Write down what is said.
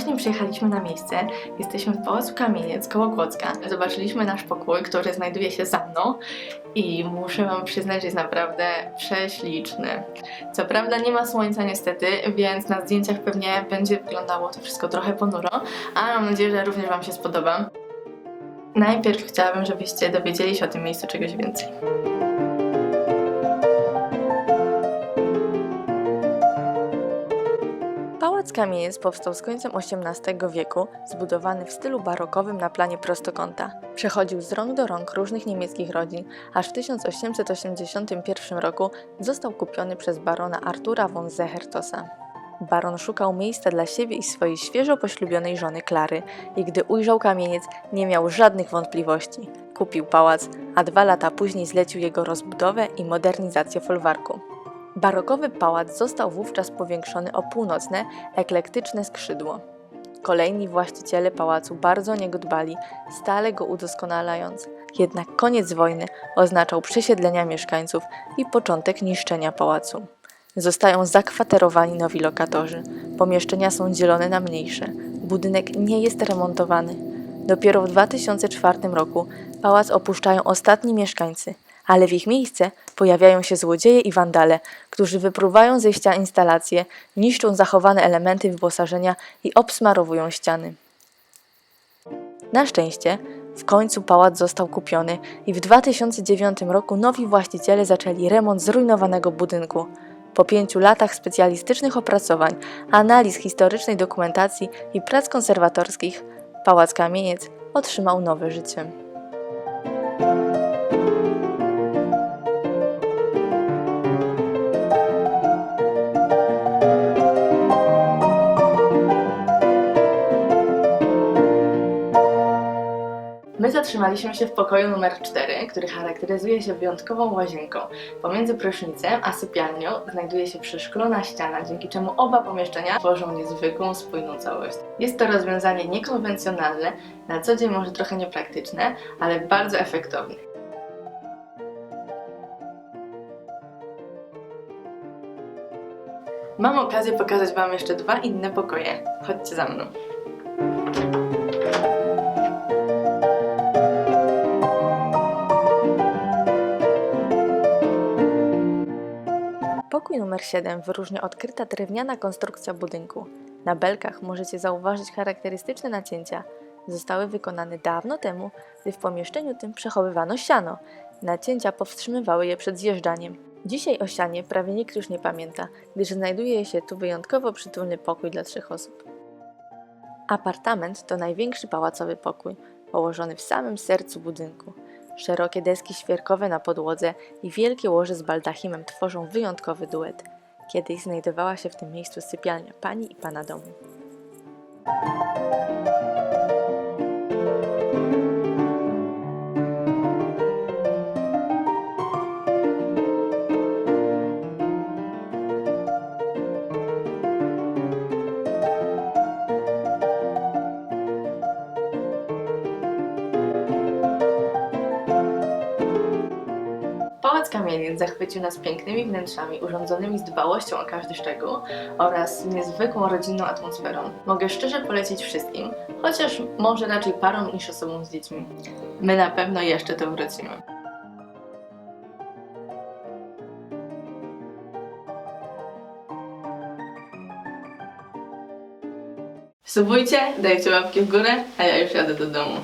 Właśnie przyjechaliśmy na miejsce. Jesteśmy w Pałacu Kamieniec koło Kłodzka. Zobaczyliśmy nasz pokój, który znajduje się za mną i muszę Wam przyznać, że jest naprawdę prześliczny. Co prawda nie ma słońca niestety, więc na zdjęciach pewnie będzie wyglądało to wszystko trochę ponuro, ale mam nadzieję, że również Wam się spodoba. Najpierw chciałabym, żebyście dowiedzieli się o tym miejscu czegoś więcej. Pałac Kamieniec powstał z końcem XVIII wieku, zbudowany w stylu barokowym na planie prostokąta. Przechodził z rąk do rąk różnych niemieckich rodzin, aż w 1881 roku został kupiony przez barona Artura von Zehertosa. Baron szukał miejsca dla siebie i swojej świeżo poślubionej żony Klary i gdy ujrzał kamieniec, nie miał żadnych wątpliwości. Kupił pałac, a dwa lata później zlecił jego rozbudowę i modernizację folwarku. Barokowy pałac został wówczas powiększony o północne, eklektyczne skrzydło. Kolejni właściciele pałacu bardzo o niego dbali, stale go udoskonalając. Jednak koniec wojny oznaczał przesiedlenia mieszkańców i początek niszczenia pałacu. Zostają zakwaterowani nowi lokatorzy. Pomieszczenia są dzielone na mniejsze. Budynek nie jest remontowany. Dopiero w 2004 roku pałac opuszczają ostatni mieszkańcy, ale w ich miejsce pojawiają się złodzieje i wandale, którzy wypruwają ze ścian instalacje, niszczą zachowane elementy wyposażenia i obsmarowują ściany. Na szczęście w końcu pałac został kupiony i w 2009 roku nowi właściciele zaczęli remont zrujnowanego budynku. Po pięciu latach specjalistycznych opracowań, analiz historycznej dokumentacji i prac konserwatorskich, Pałac Kamieniec otrzymał nowe życie. Zatrzymaliśmy się w pokoju numer 4, który charakteryzuje się wyjątkową łazienką. Pomiędzy prysznicem a sypialnią znajduje się przeszklona ściana, dzięki czemu oba pomieszczenia tworzą niezwykłą, spójną całość. Jest to rozwiązanie niekonwencjonalne, na co dzień może trochę niepraktyczne, ale bardzo efektowne. Mam okazję pokazać Wam jeszcze dwa inne pokoje. Chodźcie za mną. Pokój numer 7 wyróżnia odkryta drewniana konstrukcja budynku. Na belkach możecie zauważyć charakterystyczne nacięcia. Zostały wykonane dawno temu, gdy w pomieszczeniu tym przechowywano siano. Nacięcia powstrzymywały je przed zjeżdżaniem. Dzisiaj o sianie prawie nikt już nie pamięta, gdyż znajduje się tu wyjątkowo przytulny pokój dla trzech osób. Apartament to największy pałacowy pokój, położony w samym sercu budynku. Szerokie deski świerkowe na podłodze i wielkie łoże z baldachimem tworzą wyjątkowy duet. Kiedyś znajdowała się w tym miejscu sypialnia pani i pana domu. Pałac Kamieniec zachwycił nas pięknymi wnętrzami urządzonymi z dbałością o każdy szczegół oraz niezwykłą rodzinną atmosferą. Mogę szczerze polecić wszystkim, chociaż może raczej parom niż osobom z dziećmi. My na pewno jeszcze tu wrócimy. Subujcie, dajcie łapki w górę, a ja już jadę do domu.